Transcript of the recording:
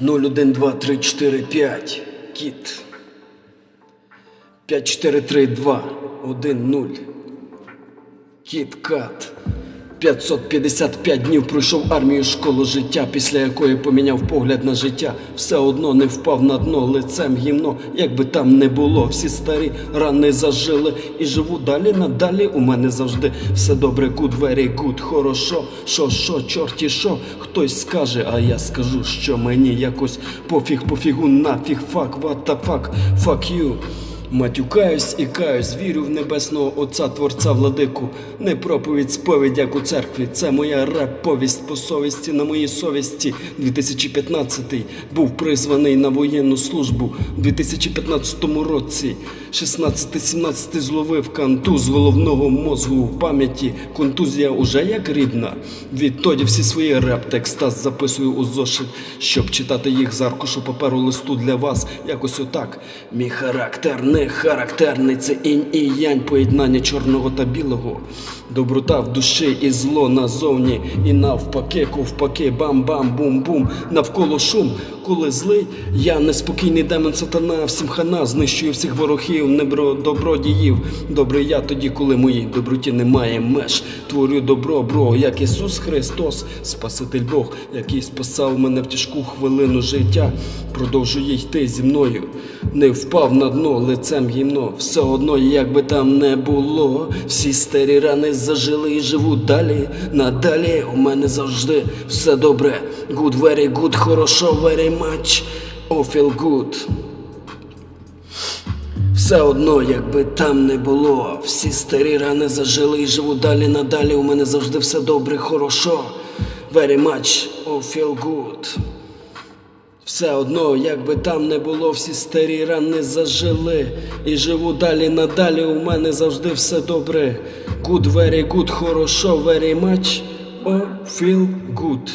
0, 1, 2, 3, 4, 5. Кіт. 5, 4, 3, 2, 1, 0. Кіт-кат. 555 днів пройшов армію школу життя, після якої поміняв погляд на життя. Все одно не впав на дно лицем гімно, як би там не було. Всі старі рани зажили і живу далі надалі. У мене завжди все добре, good, very good, хорошо. Що, що, чорті, що? Хтось скаже, а я скажу, що мені якось пофіг, пофігу, нафіг, фак, what the fuck, fuck. Матюкаюсь і каюсь, вірю в небесного Отця Творця Владику. Не проповідь сповідь, як у церкві. Це моя реп-повість по совісті на моїй совісті. 2015 був призваний на воєнну службу. У 2015 році 16-17 зловив кантуз головного мозгу в пам'яті. Контузія уже як рідна. Відтоді всі свої реп-текста записую у зошит, щоб читати їх з аркушу паперу листу для вас. Якось отак. Мій характер не характерний, це інь і янь, поєднання чорного та білого. Доброта в душі і зло назовні, і навпаки, ковпаки, бам-бам, бум-бум, навколо шум. Коли злий, я неспокійний демон сатана, всім хана, знищую всіх ворогів, небро добродіїв. Добрий я тоді, коли моїй доброті немає меж. Творю добро, бро, як Ісус Христос, Спаситель Бог, який спасав мене в тяжку хвилину життя. Продовжує йти зі мною. Не впав на дно лицем гімно. Все одно, як би там не було. Всі старі рани зажили і живу далі. Надалі у мене завжди все добре. Good, very good, хорошо, very much. Oh, feel good. Все одно, якби там не було, всі старі рани зажили і живу далі надалі. У мене завжди все добре, хорошо. Very much, oh feel good. Все одно, якби там не було, всі старі рани зажили і живу далі надалі. У мене завжди все добре. Good, very good, хорошо, very much, oh feel good.